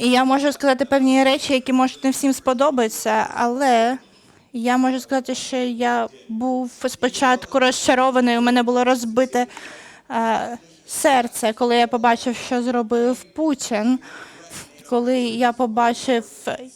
І я можу сказати певні речі, які можуть не всім сподобатися, але я можу сказати, що я був спочатку розчарований. У мене було розбите е, серце, коли я побачив, що зробив Путін. Коли я побачив,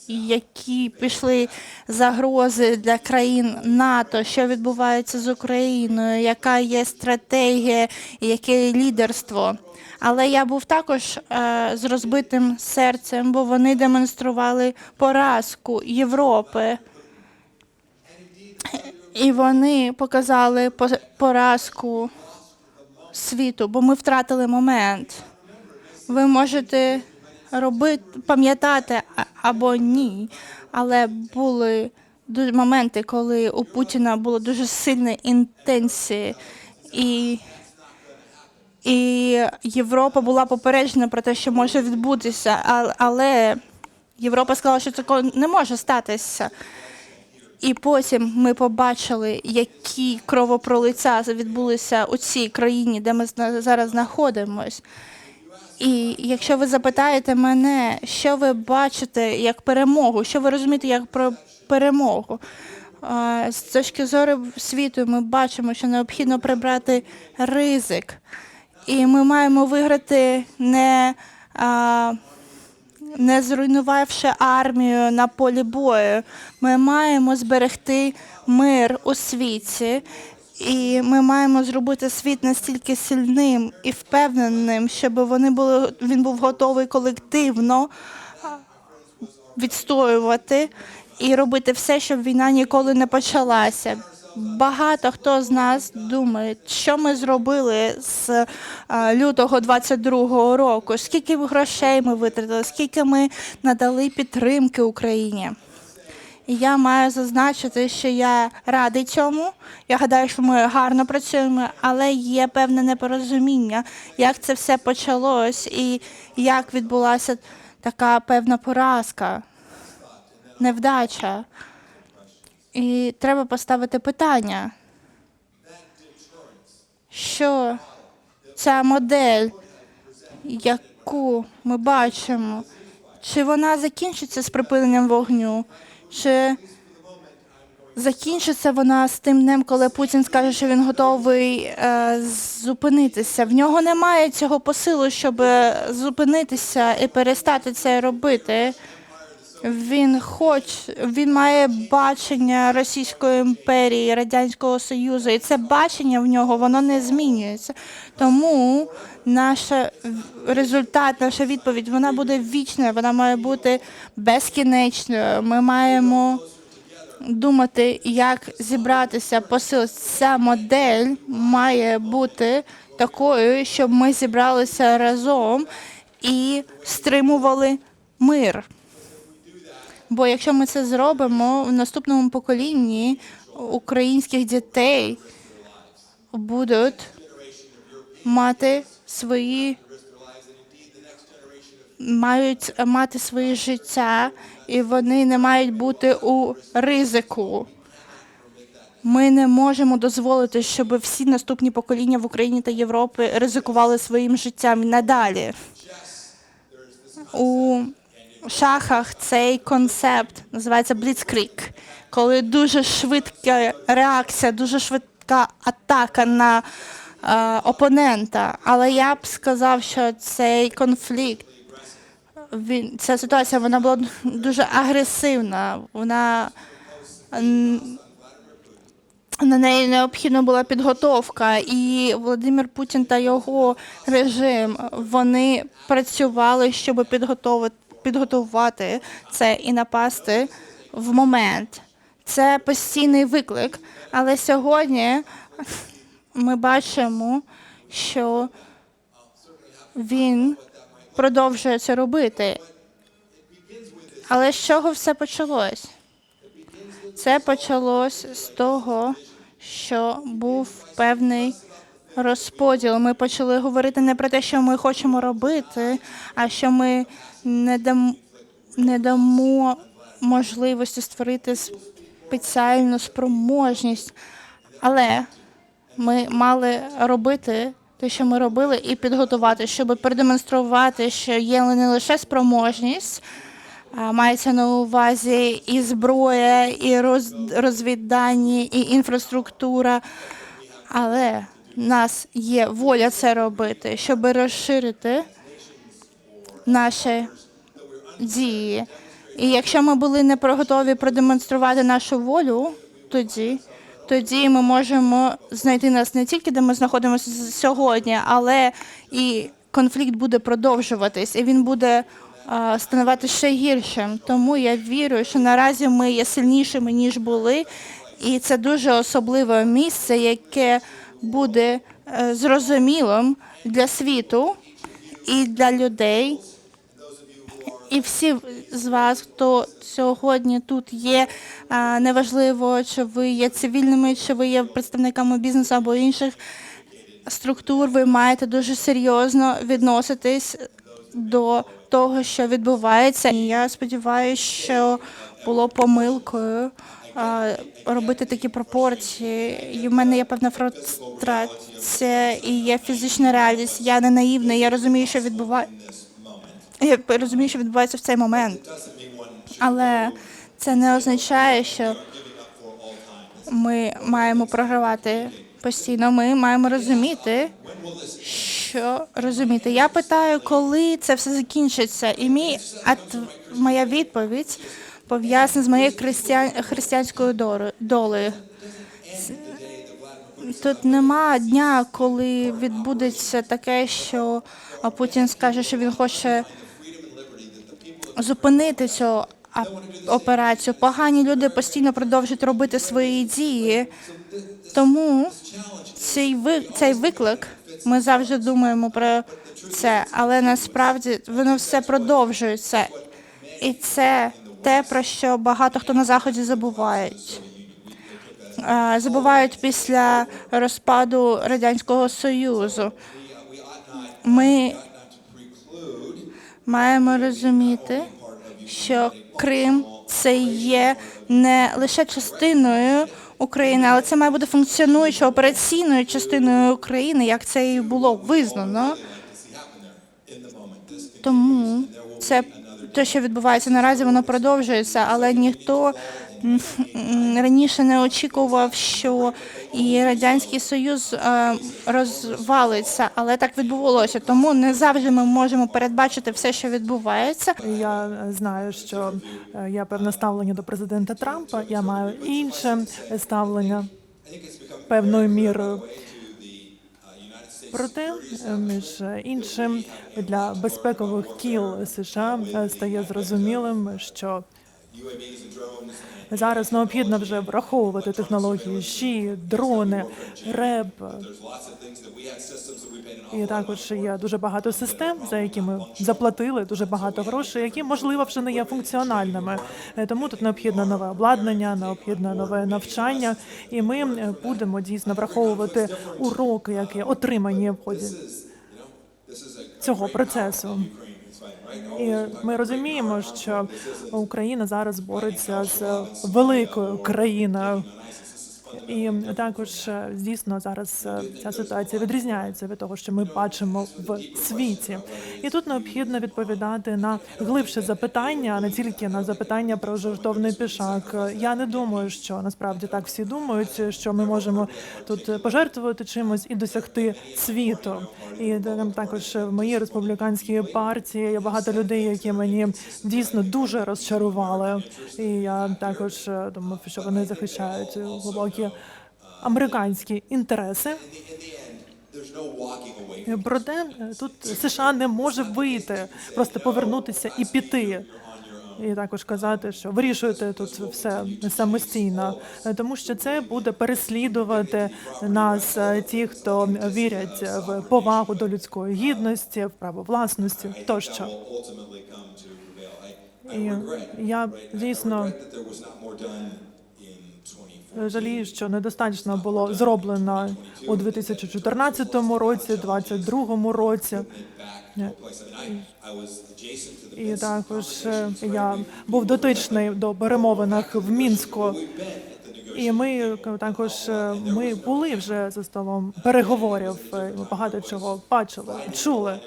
які пішли загрози для країн НАТО, що відбувається з Україною, яка є стратегія яке лідерство. Але я був також е, з розбитим серцем, бо вони демонстрували поразку Європи. І вони показали поразку світу, бо ми втратили момент. Ви можете робити, пам'ятати або ні, але були моменти, коли у Путіна було дуже сильні інтенсії, і, і Європа була попереджена про те, що може відбутися, але Європа сказала, що такого не може статися. І потім ми побачили, які кровопролиття відбулися у цій країні, де ми зараз знаходимось. І якщо ви запитаєте мене, що ви бачите як перемогу, що ви розумієте як про перемогу, з точки зору світу ми бачимо, що необхідно прибрати ризик. І ми маємо виграти не, а, не зруйнувавши армію на полі бою. Ми маємо зберегти мир у світі. І ми маємо зробити світ настільки сильним і впевненим, щоб вони були, він був готовий колективно відстоювати і робити все, щоб війна ніколи не почалася. Багато хто з нас думає, що ми зробили з лютого 22-го року, скільки грошей ми витратили, скільки ми надали підтримки Україні. І я маю зазначити, що я радий цьому. Я гадаю, що ми гарно працюємо, але є певне непорозуміння, як це все почалось і як відбулася така певна поразка, невдача. І треба поставити питання, що ця модель, яку ми бачимо, чи вона закінчиться з припиненням вогню, чи закінчиться вона з тим днем, коли Путін скаже, що він готовий е, зупинитися. В нього немає цього посилу, щоб зупинитися і перестати це робити. Він хоч він має бачення Російської імперії, Радянського Союзу, і це бачення в нього воно не змінюється. Тому наш результат, наша відповідь, вона буде вічною, вона має бути безкінечною. Ми маємо думати, як зібратися посил. Ця модель має бути такою, щоб ми зібралися разом і стримували мир. Бо якщо ми це зробимо в наступному поколінні українських дітей будуть мати свої мають мати своє життя, і вони не мають бути у ризику. Ми не можемо дозволити, щоб всі наступні покоління в Україні та Європі ризикували своїм життям надалі. У шахах цей концепт називається Blitzkrieg, коли дуже швидка реакція, дуже швидка атака на е, опонента. Але я б сказав, що цей конфлікт, він, ця ситуація вона була дуже агресивна. Вона на неї необхідна була підготовка, і Володимир Путін та його режим вони працювали, щоб підготувати, підготувати це і напасти в момент. Це постійний виклик. Але сьогодні ми бачимо, що він продовжує це робити. Але з чого все почалось? Це почалось з того, що був певний розподіл. Ми почали говорити не про те, що ми хочемо робити, а що ми не дам, не дамо можливості створити спеціальну спроможність. Але ми мали робити те, що ми робили, і підготувати, щоб продемонструвати, що є не лише спроможність, мається на увазі і зброя, і роз, розвіддані, і інфраструктура, але нас є воля це робити, щоб розширити наші дії. І якщо ми були не готові продемонструвати нашу волю, тоді, тоді ми можемо знайти нас не тільки де ми знаходимося сьогодні, але і конфлікт буде продовжуватись, і він буде а, ще гіршим. Тому я вірю, що наразі ми є сильнішими ніж були, і це дуже особливе місце, яке буде е, зрозумілим для світу і для людей. І всі з вас, хто сьогодні тут є, неважливо, чи ви є цивільними, чи ви є представниками бізнесу або інших структур, ви маєте дуже серйозно відноситись до того, що відбувається. І я сподіваюся, що було помилкою робити такі пропорції. І в мене є певна фрустрація і є фізична реальність. Я не наївна, я розумію, що відбувається. Я розумію, що відбувається в цей момент. Але це не означає, що ми маємо програвати постійно. Ми маємо розуміти, що розуміти. Я питаю, коли це все закінчиться, і мій моя відповідь пов'язана з моєю християн... християнською долею. Тут нема дня, коли відбудеться таке, що Путін скаже, що він хоче зупинити цю операцію. Погані люди постійно продовжують робити свої дії. Тому цей цей виклик ми завжди думаємо про це, але насправді воно все продовжується, і це те, про що багато хто на заході забувають. Е, Забувають після розпаду радянського союзу. Ми маємо розуміти, що Крим це є не лише частиною України, але це має бути функціонуючою операційною частиною України, як це і було визнано. Тому це те, що відбувається наразі, воно продовжується, але ніхто раніше не очікував, що і радянський союз е, розвалиться, але так відбувалося. Тому не завжди ми можемо передбачити все, що відбувається. Я знаю, що е, є певне ставлення до президента Трампа. Я маю інше ставлення певною мірою. Проте, е, між іншим, для безпекових кіл США е, стає зрозумілим, що зараз необхідно вже враховувати технології ЩІ, дрони, РЕБ, і також є дуже багато систем, за які ми заплатили дуже багато грошей, які можливо вже не є функціональними. Тому тут необхідне нове обладнання, необхідне нове навчання, і ми будемо дійсно враховувати уроки, які отримані в ході цього процесу. І ми розуміємо, що Україна зараз бореться з великою країною. І також е, дійсно зараз е, ця ситуація відрізняється від того, що ми бачимо в світі, і тут необхідно відповідати на глибше запитання, а не тільки на запитання про жертовний пішак. Я не думаю, що насправді так всі думають, що ми можемо тут пожертвувати чимось і досягти світу. І там також в моїй республіканській партії є багато людей, які мені дійсно дуже розчарували. І я також е, думав, що вони захищають глибокі американські інтереси. Проте е, тут США не може вийти, просто повернутися і піти. І також казати, що вирішуєте тут все самостійно, Е, тому що це буде переслідувати нас, е, ті, хто вірять в повагу до людської гідності, в право власності тощо. І я дійсно жалію, що недостатньо було зроблено у 2014 році, 2022 році. І також е, я був дотичний до перемовинах в мінську. І ми е, також е, ми були вже за столом переговорів. е, Ми багато чого бачили, чули.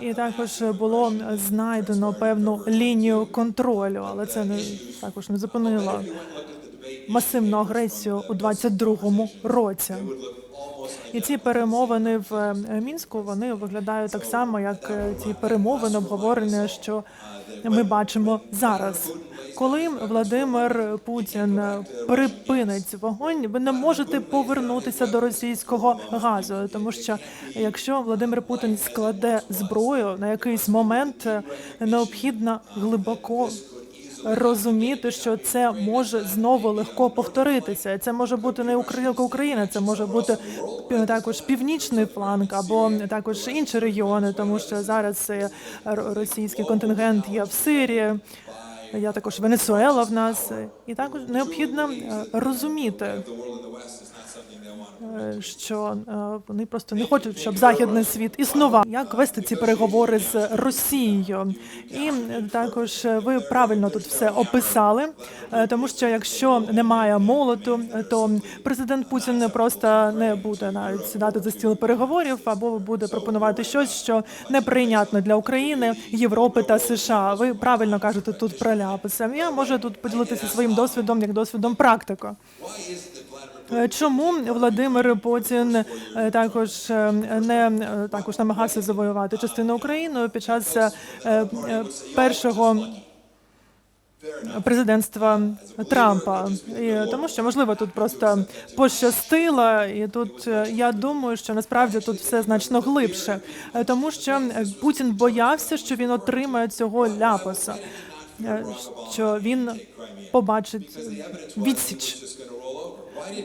І також було знайдено певну лінію контролю, але це не також не зупинило масивну агресію у 22-му році. І ці перемовини в е, мінську вони виглядають так само, як е, ці перемовини обговорення, що ми бачимо зараз. Коли Владимир Путін е, припинить вогонь, ви не можете повернутися до російського газу, тому що якщо Владимир Путін складе зброю на якийсь момент, е, необхідно глибоко розуміти, що це може знову легко повторитися. Це може бути не Україна, це може бути також північний фланг або також інші регіони, тому що зараз е, російський контингент є в Сирії. Я також Венесуела в нас, і також необхідно е, розуміти, що е, вони просто не хочуть, щоб західний світ існував. Як вести ці переговори з Росією? І е, також е, ви правильно тут все описали, е, тому що якщо немає молоту, е, то президент Путін просто не буде навіть сідати за стіл переговорів або буде пропонувати щось, що неприйнятно для України, Європи та США. Ви правильно кажете тут про ляписи. Я можу тут поділитися своїм досвідом як досвідом практика. Е, Чому Владимир Путін е, також е, не також намагався завоювати частину України під час першого президентства Трампа, і тому що можливо тут просто пощастило, і тут я думаю, що насправді тут все значно глибше, тому що Путін боявся, що він отримає цього ляпаса, що він побачить відсіч.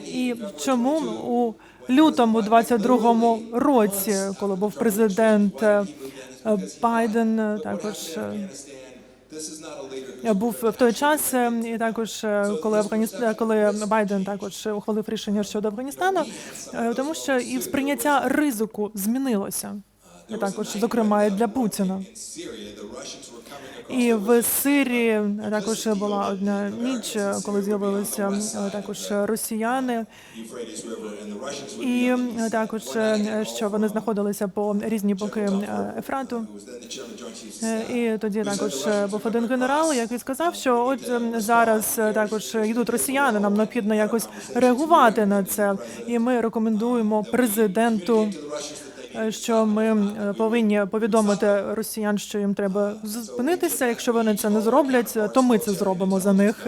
І чому у лютому 22-му році, коли був президент е, Байден, е, також е, був в той час, і також коли Афганістан, коли Байден також ухвалив рішення щодо Афганістану, тому що і сприйняття ризику змінилося. І також, зокрема, і для Путіна. І в Сирії також була одна ніч, коли з'явилися е, також росіяни, і е, також е, що вони знаходилися по різні боки Ефрату. І тоді також був один генерал, який сказав, що от ем, зараз також йдуть росіяни. Нам необхідно якось реагувати на це. І ми рекомендуємо президенту. Е, Що ми е, повинні повідомити росіян, що їм треба зупинитися. Якщо вони це не зроблять, е, то ми це зробимо за них.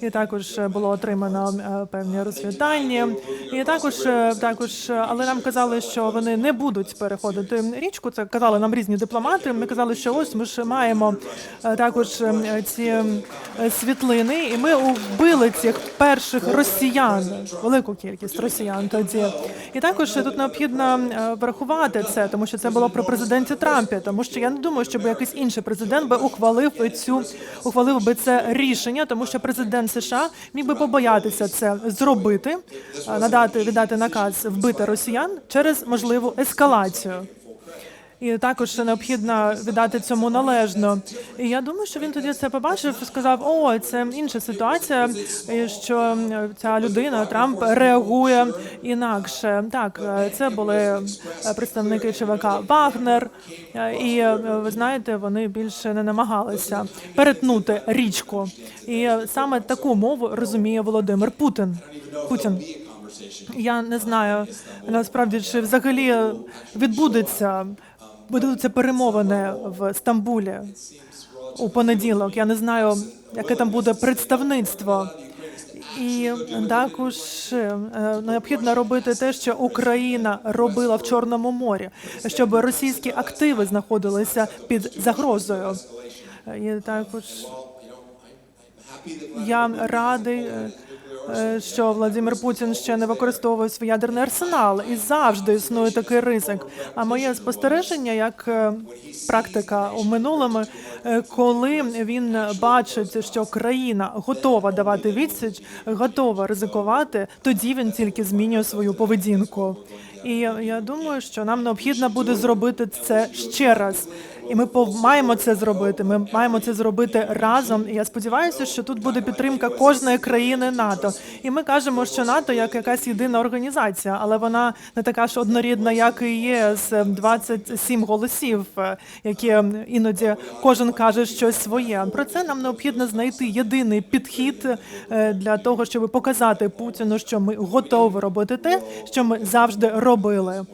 І також було отримано певні розвідання. І також також, але нам казали, що вони не будуть переходити річку. Це казали нам різні дипломати. Ми казали, що ось ми ж маємо також ці світлини, і ми вбили цих перших росіян, велику кількість росіян тоді. І також тут необхідно е, врахувати це, тому що це було про президенті Трампі. Тому що я не думаю, щоб якийсь інший президент би ухвалив цю ухвалив би це рішення, тому що президент США міг би побоятися це зробити, е, надати віддати наказ вбити росіян через можливу ескалацію. І також необхідно віддати цьому належно. І я думаю, що він тоді це побачив сказав: о, це інша ситуація, що ця людина Трамп реагує інакше. Так, е, це були е, представники ЧВК Вагнер, е, і ви знаєте, вони більше не намагалися перетнути річку. І саме таку мову розуміє Володимир Путін. Путін. Я не знаю насправді, чи взагалі відбудеться будуться перемовини в Стамбулі у понеділок. Я не знаю, яке там буде представництво. І також е, необхідно робити те, що Україна робила в Чорному морі, щоб російські активи знаходилися під загрозою. І також я радий, е, що Владимир Путін ще не використовує свій ядерний арсенал, і завжди існує такий ризик. А моє спостереження, як е, практика у минулому, е, коли він бачить, що країна готова давати відсіч, готова ризикувати, тоді він тільки змінює свою поведінку. І я думаю, що нам необхідно буде зробити це ще раз. І ми маємо це зробити. Ми маємо це зробити разом. І я сподіваюся, що тут буде підтримка кожної країни НАТО. І ми кажемо, що НАТО як якась єдина організація, але вона не така ж однорідна, як і ЄС. 27 голосів, е, які іноді кожен каже щось своє. Про це нам необхідно знайти єдиний підхід е, для того, щоб показати Путіну, що ми готові робити те, що ми завжди робили.